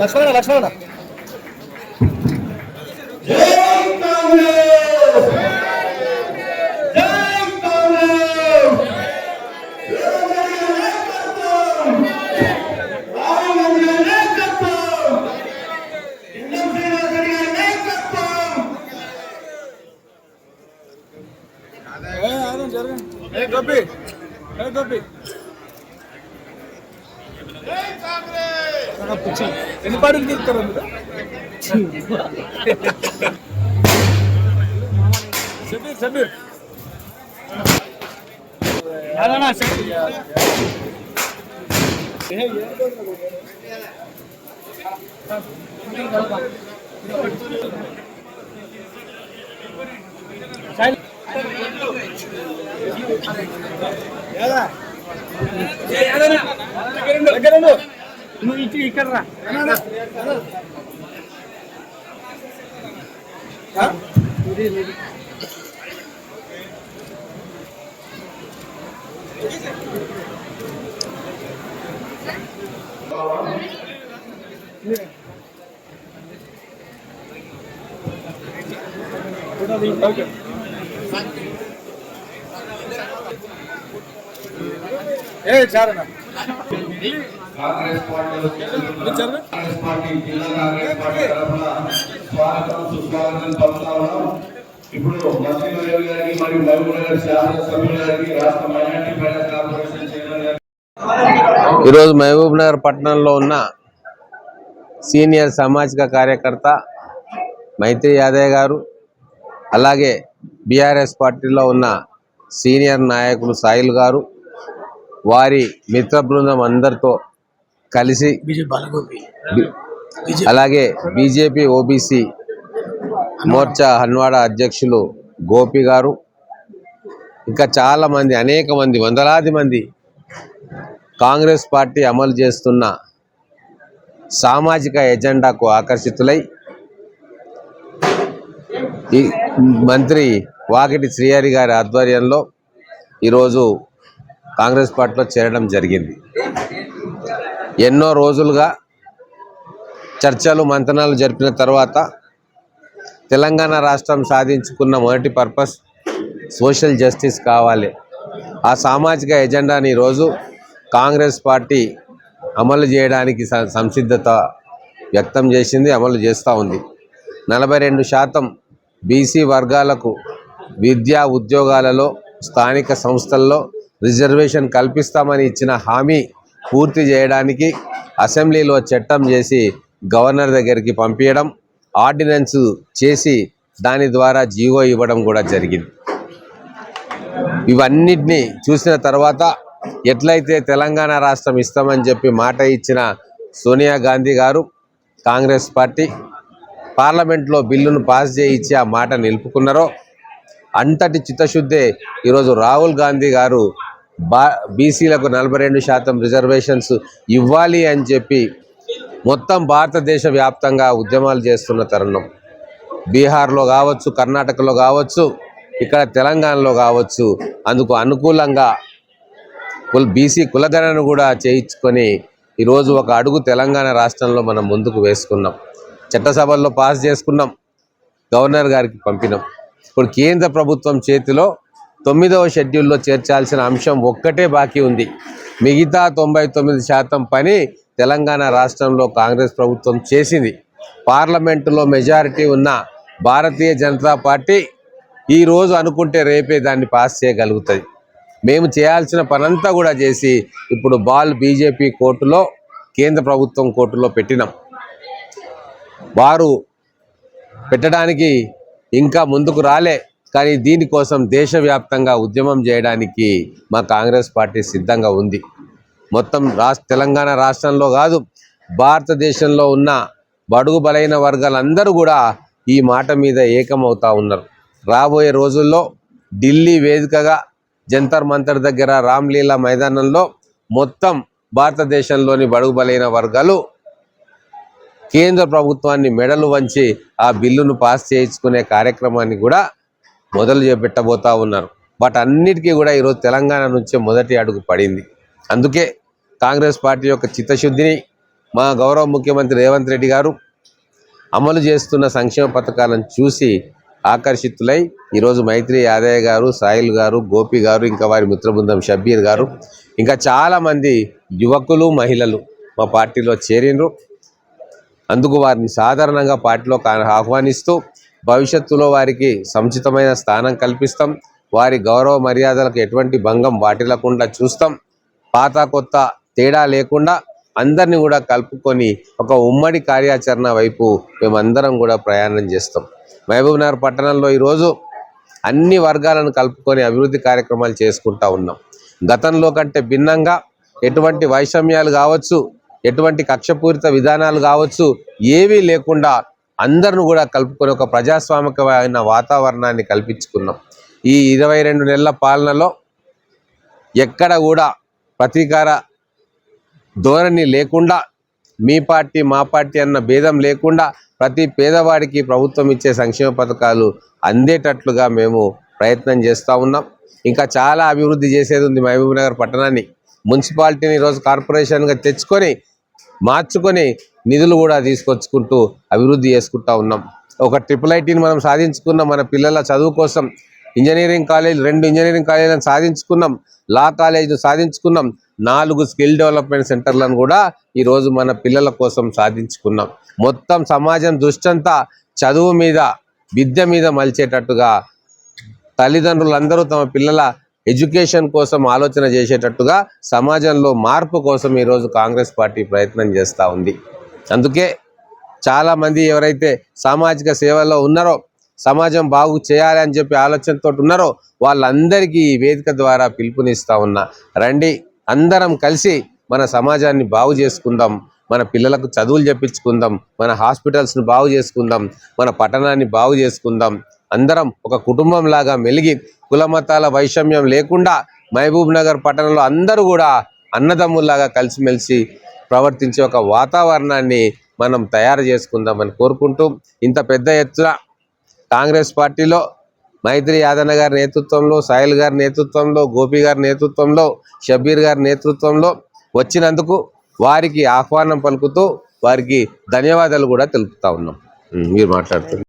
లక్ష్మణ లక్ష్మణ జరగండి. ఏ గోపి. ఏ గోపి. ఆ, పిచ్చి. ఎన్ని పాటలు తీస్తారు మీరు షబీర్ షబీర్ యాదనా షబీర్ నువ్వు ఇటు ఇక్కడ రా. ఓకే ఏ చారనా కాంగ్రెస్ పార్టీ కాంగ్రెస్ పార్టీ జిల్లా కాంగ్రెస్ పార్టీ తరఫున స్వాగతం సుస్వాగతం పలుకుతా ఉన్నాం. ఇప్పుడు మంత్రి వర్యులు గారికి మరియు మహబూబ్ నగర్ శాసనసభ్యులు గారికి రాష్ట్ర మైనార్టీ ఫైనాన్స్ కార్పొరేషన్ చైర్మన్ గారికి. ఈరోజు మహబూబ్ నగర్ పట్టణంలో ఉన్న సీనియర్ సామాజిక కార్యకర్త మైత్రి యాదయ్య గారు అలాగే బీఆర్ఎస్ పార్టీలో ఉన్న సీనియర్ నాయకులు సాయిల్ గారు వారి మిత్ర బృందం అందరితో కలిసి అలాగే బీజేపీ ఓబీసీ మోర్చా హన్వాడ అధ్యక్షులు గోపి గారు ఇంకా చాలా మంది అనేక మంది వందలాది మంది కాంగ్రెస్ పార్టీ అమలు చేస్తున్న సామాజిక ఎజెండాకు ఆకర్షితులై ఈ మంత్రి వాకిటి శ్రీహరి గారి ఆధ్వర్యంలో ఈరోజు కాంగ్రెస్ పార్టీలో చేరడం జరిగింది. ఎన్నో రోజులుగా చర్చలు మంతనాలు జరిపిన తర్వాత తెలంగాణ రాష్ట్రం సాధించుకున్న మొదటి పర్పస్ సోషల్ జస్టిస్ కావాలి. ఆ సామాజిక ఎజెండాని ఈరోజు కాంగ్రెస్ పార్టీ అమలు చేయడానికి సంసిద్ధత వ్యక్తం చేసింది అమలు చేస్తూ ఉంది. నలభై రెండు శాతం బీసీ వర్గాలకు విద్యా ఉద్యోగాలలో స్థానిక సంస్థల్లో రిజర్వేషన్ కల్పిస్తామని ఇచ్చిన హామీ పూర్తి చేయడానికి అసెంబ్లీలో చట్టం చేసి గవర్నర్ దగ్గరికి పంపించడం ఆర్డినెన్స్ చేసి దాని ద్వారా జీవో ఇవ్వడం కూడా జరిగింది. ఇవన్నిటిని చూసిన తర్వాత ఎట్లయితే తెలంగాణ రాష్ట్రం ఇస్తామని చెప్పి మాట ఇచ్చిన సోనియా గాంధీ గారు కాంగ్రెస్ పార్టీ పార్లమెంట్లో బిల్లును పాస్ చేయించి ఆ మాట నిలుపుకున్నారో అంతటి చిత్తశుద్ధే ఈరోజు రాహుల్ గాంధీ గారు బా బీసీలకు నలభై రెండు శాతం రిజర్వేషన్స్ ఇవ్వాలి అని చెప్పి మొత్తం భారతదేశ వ్యాప్తంగా ఉద్యమాలు చేస్తున్న తరుణం. బీహార్లో కావచ్చు కర్ణాటకలో కావచ్చు ఇక్కడ తెలంగాణలో కావచ్చు అందుకు అనుకూలంగా కుల్ బీసీ కులగణను కూడా చేయించుకొని ఈరోజు ఒక అడుగు తెలంగాణ రాష్ట్రంలో మనం ముందుకు వేసుకున్నాం. చట్టసభల్లో పాస్ చేసుకున్నాం. గవర్నర్ గారికి పంపినాం. ఇప్పుడు కేంద్ర ప్రభుత్వం చేతిలో తొమ్మిదవ షెడ్యూల్లో చేర్చాల్సిన అంశం ఒక్కటే బాకీ ఉంది. మిగతా తొంభై తొమ్మిది శాతం పని తెలంగాణ రాష్ట్రంలో కాంగ్రెస్ ప్రభుత్వం చేసింది. పార్లమెంటులో మెజారిటీ ఉన్న భారతీయ జనతా పార్టీ ఈరోజు అనుకుంటే రేపే దాన్ని పాస్ చేయగలుగుతుంది. మేము చేయాల్సిన పనంతా కూడా చేసి ఇప్పుడు బాల్ బీజేపీ కోర్టులో కేంద్ర ప్రభుత్వం కోర్టులో పెట్టినాం. వారు పెట్టడానికి ఇంకా ముందుకు రాలే. కానీ దీనికోసం దేశవ్యాప్తంగా ఉద్యమం చేయడానికి మా కాంగ్రెస్ పార్టీ సిద్ధంగా ఉంది. మొత్తం రాష్ట్ర తెలంగాణ రాష్ట్రంలో కాదు భారతదేశంలో ఉన్న బడుగు బలైన వర్గాలందరూ కూడా ఈ మాట మీద ఏకమవుతా ఉన్నారు. రాబోయే రోజుల్లో ఢిల్లీ వేదికగా జంతర్ మంతర్ దగ్గర రామ్లీలా మైదానంలో మొత్తం భారతదేశంలోని బడుగు బలైన వర్గాలు కేంద్ర ప్రభుత్వాన్ని మెడలు వంచి ఆ బిల్లును పాస్ చేయించుకునే కార్యక్రమాన్ని కూడా మొదలు చేపెట్టబోతా ఉన్నారు. బట్ అన్నిటికీ కూడా ఈరోజు తెలంగాణ నుంచే మొదటి అడుగు పడింది. అందుకే కాంగ్రెస్ పార్టీ యొక్క చిత్తశుద్ధిని మా గౌరవ ముఖ్యమంత్రి రేవంత్ రెడ్డి గారు అమలు చేస్తున్న సంక్షేమ పథకాలను చూసి ఆకర్షితులై ఈరోజు మైత్రి యాదయ్య గారు సాయిల్ గారు గోపి గారు ఇంకా వారి మిత్రబృందం షబ్బీర్ గారు ఇంకా చాలామంది యువకులు మహిళలు మా పార్టీలో చేరినరు. అందుకు వారిని సాధారణంగా పార్టీలో ఆహ్వానిస్తూ భవిష్యత్తులో వారికి సముచితమైన స్థానం కల్పిస్తాం. వారి గౌరవ మర్యాదలకు ఎటువంటి భంగం వాటిల్లకుండా చూస్తాం. పాత కొత్త తేడా లేకుండా అందరినీ కూడా కలుపుకొని ఒక ఉమ్మడి కార్యాచరణ వైపు మేమందరం కూడా ప్రయాణం చేస్తాం. మహబూబ్నగర్ పట్టణంలో ఈరోజు అన్ని వర్గాలను కలుపుకొని అభివృద్ధి కార్యక్రమాలు చేసుకుంటా ఉన్నాం. గతంలో కంటే భిన్నంగా ఎటువంటి వైషమ్యాలు కావచ్చు ఎటువంటి కక్షపూరిత విధానాలు కావచ్చు ఏవీ లేకుండా అందరిని కూడా కలుపుకొని ఒక ప్రజాస్వామికమైన వాతావరణాన్ని కల్పించుకున్నాం. ఈ ఇరవై రెండు నెలల పాలనలో ఎక్కడ కూడా ప్రతీకార ధోరణి లేకుండా మీ పార్టీ మా పార్టీ అన్న భేదం లేకుండా ప్రతి పేదవాడికి ప్రభుత్వం ఇచ్చే సంక్షేమ పథకాలు అందేటట్లుగా మేము ప్రయత్నం చేస్తూ ఉన్నాం. ఇంకా చాలా అభివృద్ధి చేసేది ఉంది మహబూబ్నగర్ పట్టణాన్ని. మున్సిపాలిటీని ఈరోజు కార్పొరేషన్గా తెచ్చుకొని మార్చుకొని నిధులు కూడా తీసుకొచ్చుకుంటూ అభివృద్ధి చేసుకుంటా ఉన్నాం. ఒక ట్రిపుల్ ఐటీని మనం సాధించుకున్నాం మన పిల్లల చదువు కోసం ఇంజనీరింగ్ కాలేజ్ రెండు ఇంజనీరింగ్ కాలేజీలను సాధించుకున్నాం. లా కాలేజ్ సాధించుకున్నాం. నాలుగు స్కిల్ డెవలప్మెంట్ సెంటర్లను కూడా ఈరోజు మన పిల్లల కోసం సాధించుకున్నాం. మొత్తం సమాజం దృష్టంతా చదువు మీద విద్య మీద మలిచేటట్టుగా తల్లిదండ్రులందరూ తమ పిల్లల ఎడ్యుకేషన్ కోసం ఆలోచన చేసేటట్టుగా సమాజంలో మార్పు కోసం ఈరోజు కాంగ్రెస్ పార్టీ ప్రయత్నం చేస్తూ ఉంది. అందుకే చాలామంది ఎవరైతే సామాజిక సేవల్లో ఉన్నారో సమాజం బాగు చేయాలి అని చెప్పి ఆలోచనతో ఉన్నారో వాళ్ళందరికీ ఈ వేదిక ద్వారా పిలుపునిస్తా ఉన్నా. రండి అందరం కలిసి మన సమాజాన్ని బాగు చేసుకుందాం. మన పిల్లలకు చదువులు చెప్పించుకుందాం. మన హాస్పిటల్స్ని బాగు చేసుకుందాం. మన పట్టణాన్ని బాగు చేసుకుందాం. అందరం ఒక కుటుంబం లాగా మెలిగి కులమతాల వైషమ్యం లేకుండా మహబూబ్ నగర్ పట్టణంలో అందరూ కూడా అన్నదమ్ముల్లాగా కలిసిమెలిసి ప్రవర్తించే ఒక వాతావరణాన్ని మనం తయారు చేసుకుందామని కోరుకుంటూ ఇంత పెద్ద ఎత్తున కాంగ్రెస్ పార్టీలో మైత్రి యాదన్న గారి నేతృత్వంలో సాయిల్ గారి నేతృత్వంలో గోపి గారి నేతృత్వంలో షబీర్ గారి నేతృత్వంలో వచ్చినందుకు వారికి ఆహ్వానం పలుకుతూ వారికి ధన్యవాదాలు కూడా తెలుపుతా ఉన్నాం. మీరు మాట్లాడుతున్నారు.